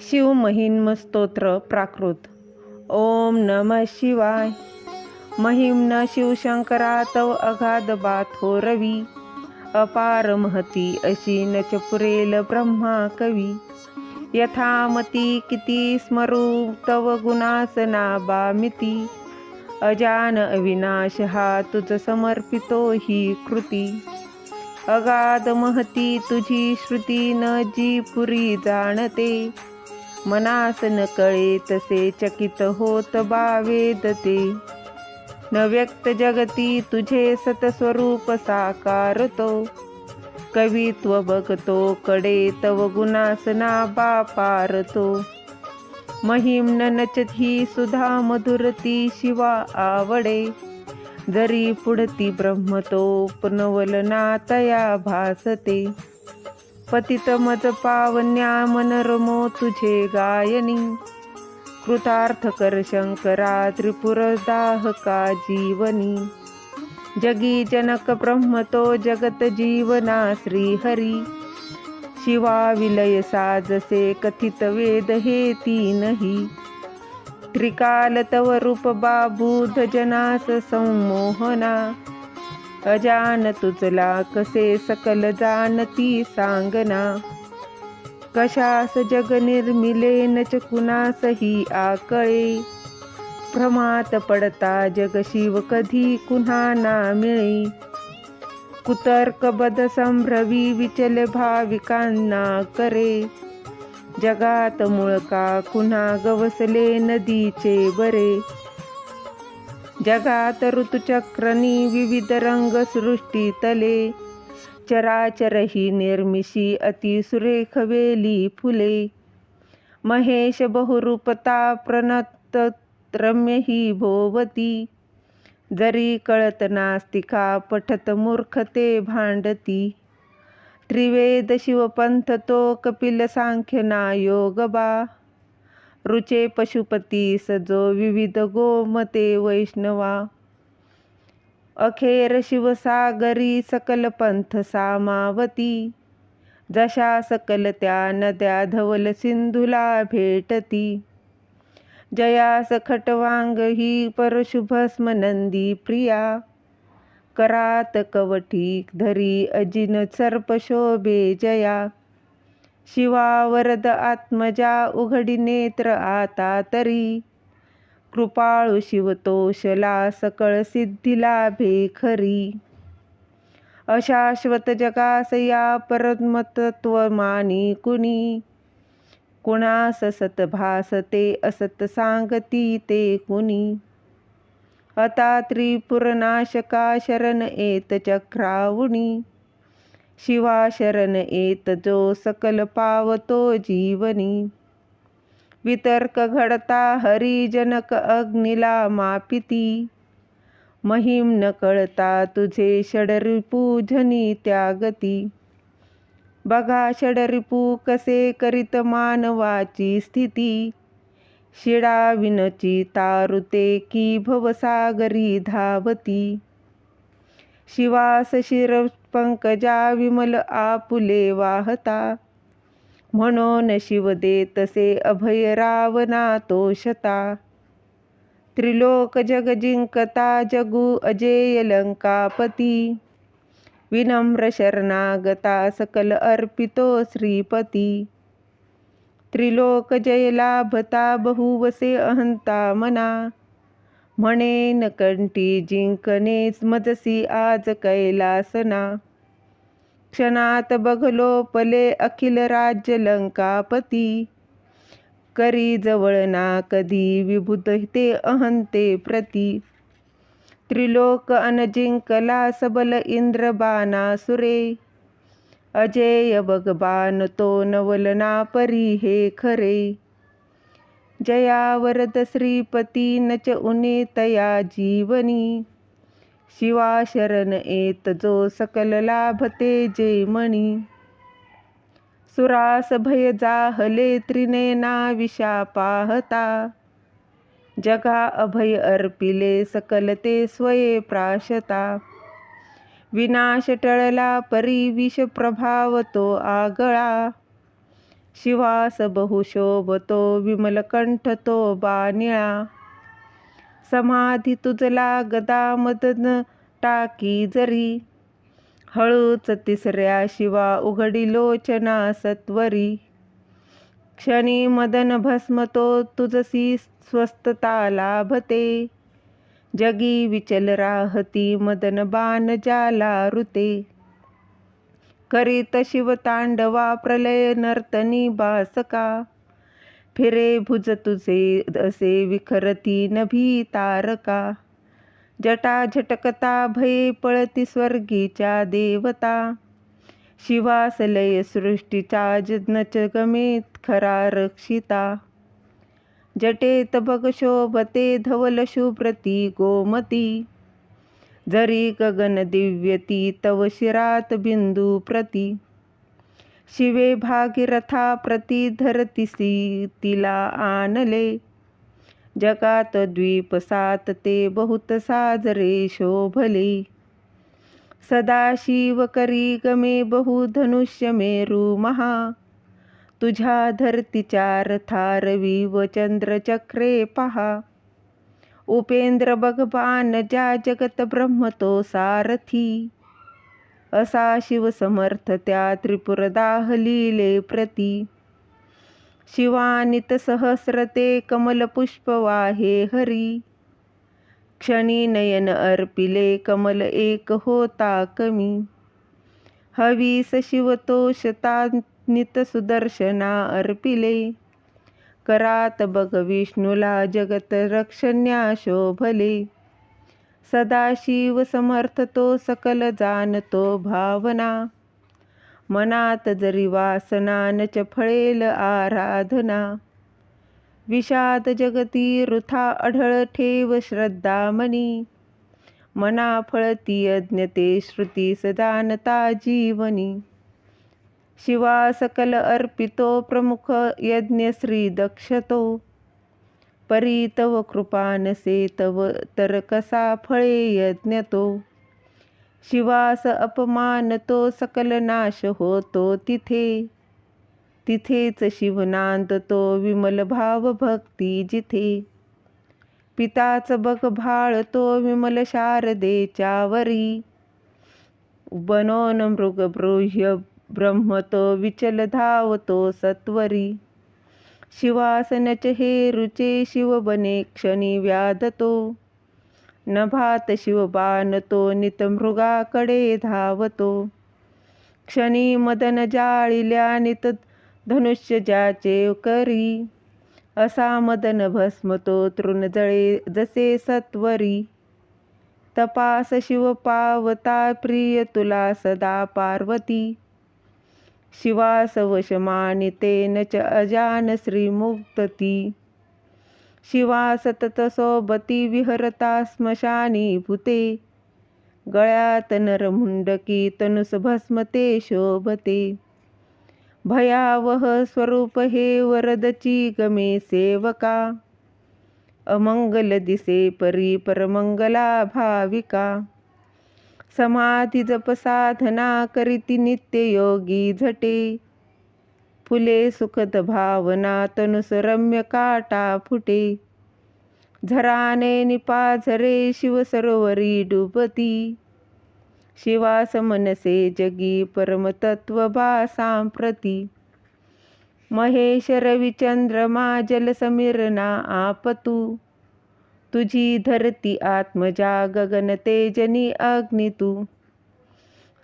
शिवमहिम्न स्तोत्र प्राकृत. ओम नम शिवाय. महिम्न शिवशंकरा तव अगाध बाथो रवी. अपार महती अशी न पुरेल ब्रह्मा कवी. यथामती किती स्मरू तव गुणासनाबामिती अजान अविनाश हा तुझ समर्पितो ही कृती. अगाध महती तुझी श्रुती न जी पुरी जाणते. मनास न कळे तसे चकित होत बावेदते न व्यक्त जगती तुझे सतस्वरूप साकारतो. कवित्व बघतो कडे तव गुणासना बापारतो न नचत ही सुधा मधुरती शिवा आवडे. जरी पुढती ब्रह्मतो पुनवलना तया भासते. पतित मज पावन्या मनरमो तुझे गायनी. कृतार्थ कर शंकरा त्रिपुर दाहका जीवनी. जगी जनक ब्रह्मतो जगत जीवना श्रीहरी. शिवा विलय साजसे कथित वेद हे तीनही. त्रिकाल तव रूप बाबूध जनास संमोहना. अजान तुझला कसे सकल जानती सांगना. कशास जग निर्मिले नच कुणासही आकळे. भ्रमात पडता जग शिव कधी कुन्हा ना मिळे. कुतर्क बद संभ्रवी विचल भाविकांना करे. जगात मुळका कुन्हा गवसले नदीचे बरे. जगात ऋतुचक्रनी विविध रंग सृष्टी तले चराचरही निर्मिशी अति सुरेख वेली फुले। महेश बहुरूपता प्रणत रम्य ही भोवती। जरी कळत नास्तिका पठत मूर्खते भांडती। त्रिवेद शिवपंथ तो कपिल सांख्यना योगबा रुचे पशुपती सजो विविध गोमते वैष्णवा. अखेर शिवसागरी सकल पंथ सामावती. जशा सकल त्या नद्या धवल सिंधुला भेटती. जया खटवांग ही परशुभस्म नंदी प्रिया. करात कवटी धरी अजिन सर्प शोभे जया. शिवा वरद आत्मजा उघडी नेत्र आता तरी. कृपाळू शिवतोषला सकळ सिद्धीला भेखरी. अशाश्वत जगास या परमतत्व मानी कुणी? कुणास सत भासते असत सांगती ते कुणी? आता त्रिपुरनाशका शरण येत चक्रावुणी. शिवा शरण येत जो सकल पावतो जीवनी. वितर्क घडता हरिजनक अग्निला मापिती. महिम न कळता तुझे षडरिपूजनी त्यागती. बघा षडरिपू कसे करीत मानवाची स्थिती. शिडा विनची तारुते की भवसागरी धावती. शिवास शिर पंकजा विमल आपुले वाहता. म्हणून शिव देतसे अभय रावणा तोषता त्रिलोक जग जिंकता जगू अजेय लंकापती. विनम्र शरणागता सकल अर्पितो श्रीपती. त्रिलोक जय लाभता बहुवसे अहंता मना. म्हणे न कंठी जिंकणेच मजसी आज कैलासना. क्षणात बघलो पले अखिल राज्य लंकापती. करी जवळना कधी विभूत ते अहंते प्रती. त्रिलोक अनजिंकला सबल इंद्र बाणासुरे अजेय भगवान तो नवलना परी हे खरे. जया वरद श्रीपती नच उने तया जीवनी। शिवा शरण येत जो सकल लाभते जे मणी सुरास भय जाहले त्रिनेना विषा पाहता। जगा अभय अर्पिले सकल ते स्वये प्राशता। विनाश टळला परी विष प्रभाव तो आगळा। शिवास बहुशोभतो विमलकंठ तो बानिळा. समाधी तुझला गदा मदन टाकी जरी. हळूच तिसऱ्या शिवा उघडी लोचना सत्वरी. क्षणी मदन भस्मतो तुझसी स्वस्तता लाभते. जगी विचल राहती मदन बाण जाला ऋते. करीत शिवतांडवा प्रलय नर्तनी बासका. फिरे भुज तुझे असे विखरती नभी तारका. जटा झटकता भये पळती स्वर्गीच्या देवता. शिवासलय सृष्टीचा जज्ञच गमेत खरा रक्षिता. जटेत बग शोभते धवल शुभ्रती गोमती. जरी गगन दिव्यती तव शिरात बिंदू प्रती. शिवे भागीरथा प्रती धरतीसी तिला आणले. जगात द्वीप सात ते बहुत साजरे शोभले. सदाशिव करी गमे बहुधनुष्य मेरू महा. तुझ्या धरतीच्या रथारवी व चंद्रचक्रे पहा. उपेंद्र भगवान ज्या जगत ब्रह्म तो सारथी. असा शिवसमर्थ त्या त्रिपुरदाह लिले प्रती. शिवानित सहस्रते कमलपुष्प वाहे हरी. क्षणी नयन अर्पिले कमल एक होता कमी. हवीस शिवतोषता नित सुदर्शना अर्पिले. करात बग विष्णूला जगत रक्षण्या शोभले. सदाशिव समर्थ तो सकल जाणतो भावना. मनात जरी वासनानच फळेल आराधना. विषाद जगती वृथा अढळ ठेव श्रद्धामणी. मना फळती यज्ञते श्रुती सदानता जीवनी. शिवा सकल अर्पितो प्रमुख यज्ञ श्री दक्षतो. परी तव कृपानसे तव तर कसा फळे यज्ञतो. शिवास अपमान तो सकल नाश होतो तिथे. तिथेच शिवनांद तो विमल भाव भक्ती जिथे. पिताच बघ भाळ तो विमल शारदेच्या वरी बनोन मृग ब्रोह्य ब्रह्म तो विचल धावतो सत्वरी. शिवासनच हे रुचे शिव बने क्षणी व्याधतो. नभात शिवबाणतो नितमृगाकडे धावतो. क्षणी मदन जाळिल्या नित धनुष्य ज्याचे करी. असा मदन भस्मतो तृणजळे जसे सत्वरी. तपास शिव पावता प्रिय तुला सदा पार्वती. शिवासवशमानितेन च अजान श्रीमुक्तती। शिवा सततसोबती विहरता स्मशानी भूते। गळ्यात नरमुंडकी तनुस भस्मते शोभते। भयावह स्वरूप हे वरदची गमे सेवका। अमंगल दिसे परी परमंगला भाविका। समाधी जप साधना करीती नित्य योगी झटे. फुले सुखद भावना तनुस रम्य काटा फुटे. झराने निपाझरे शिव सरोवरी डुबती. शिवास मनसे जगी परमतत्व बा सांप्रती. महेश रविचंद्रमा जल समीरना आपतू. तुझी धरती आत्मजा गगन तेजनी अग्नि तू.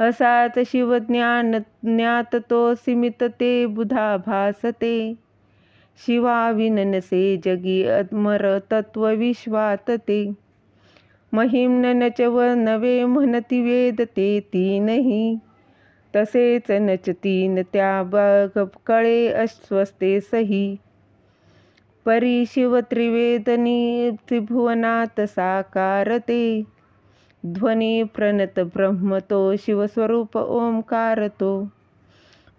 असाच शिवज्ञान ज्ञात तो सीमित ते बुधा भासते. शिवा विननसे जगी अमर तत्व विश्वात ते. महिम नचव नवे म्हणती वेद ते तीनही. तसेच नचतीन त्या बघ कळे अस्वस्थे सही. परी शिव त्रिवेदनी त्रिभुवनात साकारते ध्वनी प्रणत ब्रह्मतो शिवस्वरूप ओंकारतो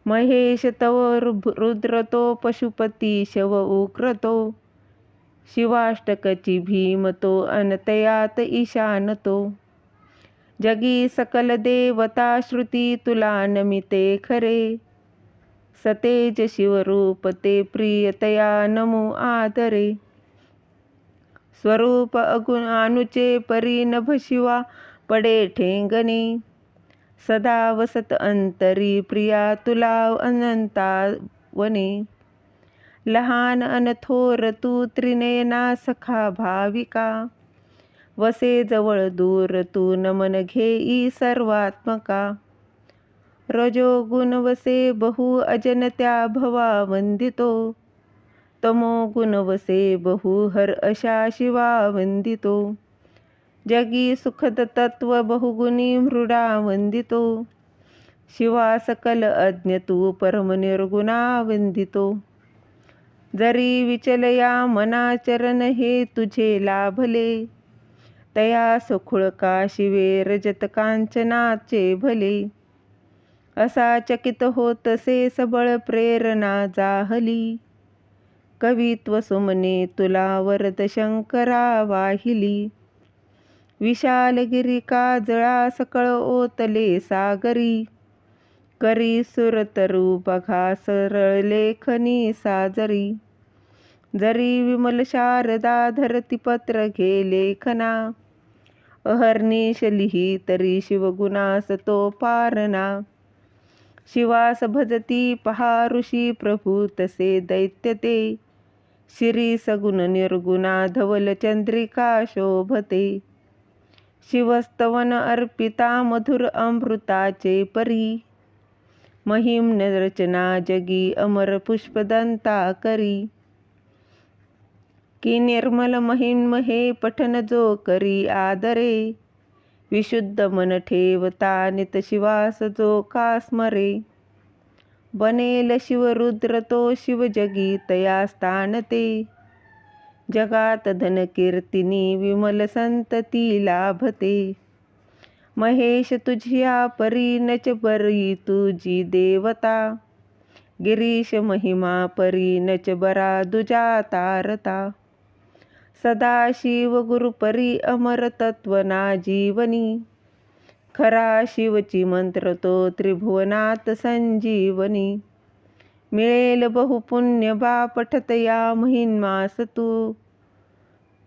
महेश तव रुद्रतो पशुपती शव उक्रतो शिवाष्टकची भीमतो अनतयात ईशानतो जगी सकल देवता श्रुती तुला नमिते खरे। सतेज शिवरूप ते प्रियतया नमो आदरे। स्वरूप अगुण अनुचे परी नभ शिवा पडे ठेंगणे। सदा वसत अंतरी प्रिया तुला अनंता वने लहान अनथोर तू त्रिनयना सखा भाविका। वसे जवळ दूर तू नमन घेई सर्वात्मका। रजो गुण वसे बहु अजनत्या भवा वंदितो तमो गुण वसे बहु हर अशा शिवा वंदितो जगी सुखद तत्व बहुगुणी मृडा वंदितो शिवा सकल अज्ञ तू परम निर्गुणा वंदितो जरी विचलया मनाचरण हे तुझे लाभले। तया सुखुळ का शिवे रजत कांचनाचे भले। असा चकित होतसे सबळ प्रेरणा जाहली. कवित्व सुमने तुला वरद शंकरा वाहिली. विशालगिरी जळा सकळ ओतले सागरी. करी सुरतरू बघा सरळ लेखनी साजरी. जरी विमल शारदा धरती पत्र घे लेखना. अहर्निश लिही तरी शिवगुणास तो पारणा शिवास भजती पहा ऋषी प्रभू तसे दैत्य ते श्री सगुण निर्गुणा धवल चंद्रिका शोभते. शिवस्तवन अर्पिता मधुर अमृताचे परी. महिम रचना जगी अमर पुष्पदंता करी. की निर्मल महिम हे पठन जो करी आदरे. विशुद्ध मन ठेवता नित शिवास जो का स्मरे? बनेल शिवरुद्र तो शिवजगी तया स्थान स्थानते. जगात धन कीर्तिनी विमल संतती लाभते. महेश तुझिया परी नच बरी तुझी देवता. गिरीश महिमा परी नच बरा दुजा तारता. सदाशिव गुरुपरी अमर तत्वना जीवनी. खरा शिवची मंत्र तो त्रिभुवनात संजीवनी. मिळेल बहुपुण्य बा पठत या महिन्मास तू.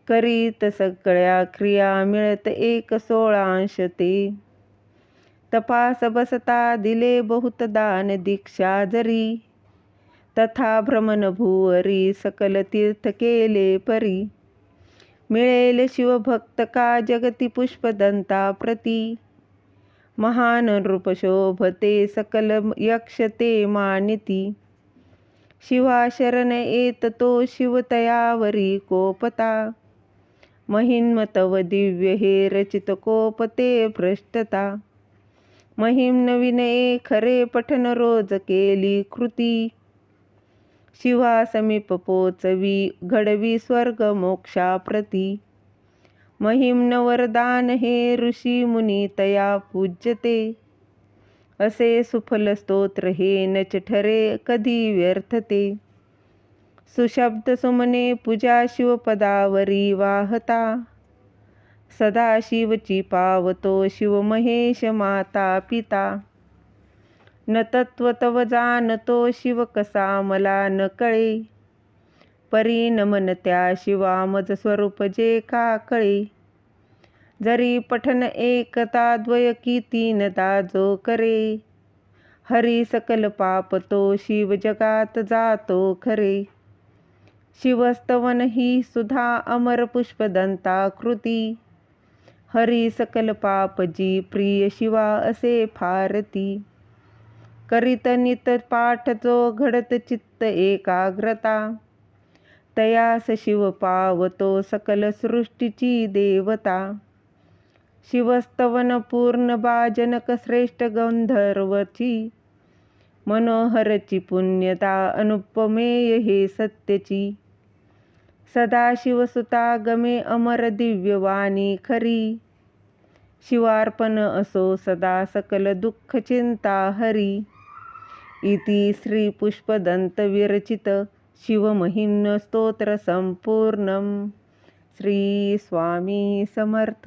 करीत सगळ्या क्रिया मिळत एक सोळांश ते. तपास बसता दिले बहुत दान दीक्षा जरी. तथा भ्रमण भुवरी सकल तीर्थ केले परी. मिळेल शिवभक्त का जगती पुष्पदंता प्रती? महान रूप शोभते सकल यक्षते मानिती. शिवा शरण येत तो शिवतयावरी कोपता. महिन्मतव तव दिव्य हे रचित कोपते भ्रष्टता महिम नवीन ए खरे पठन रोज केली कृती. शिवा समीप पोचवी घडवी स्वर्ग मोक्षाप्रती. महिम्न वरदान हे ऋषी मुनी तया पूज्यते. असे सुफल स्तोत्र हे नच ठरे कधी व्यर्थते. सुशब्द सुमने पूजा शिवपदावरी वाहता. सदा शिवची पावतो शिव महेश माता पिता. न तत्व तव जाणतो शिव कसा मला न कळे. परी नमन त्या शिवा मज स्वरूप जे का कळे. जरी पठन एकता द्वय की तीन जो करे. हरी सकल पाप तो शिव जगात जातो खरे. शिवस्तवन ही सुधा अमर पुष्पदंता कृती. हरी सकल पाप जी प्रिय शिवा असे फारती. करीत नित पाठ जो घडत चित्त एकाग्रता. तयास शिव पावतो सकल सृष्टीची देवता. शिवस्तवन पूर्ण बाजनक श्रेष्ठ गंधर्वची. मनोहरची पुण्यता अनुपमेय हे सत्यची. सदा शिवसुता गमे अमर दिव्यवाणी खरी. शिवार्पण असो सदा सकल दुःख चिंता हरी. इति श्रीपुष्पदन्तविरचित पुष्पदंत विरचित शिवमहिम्न समर्थ।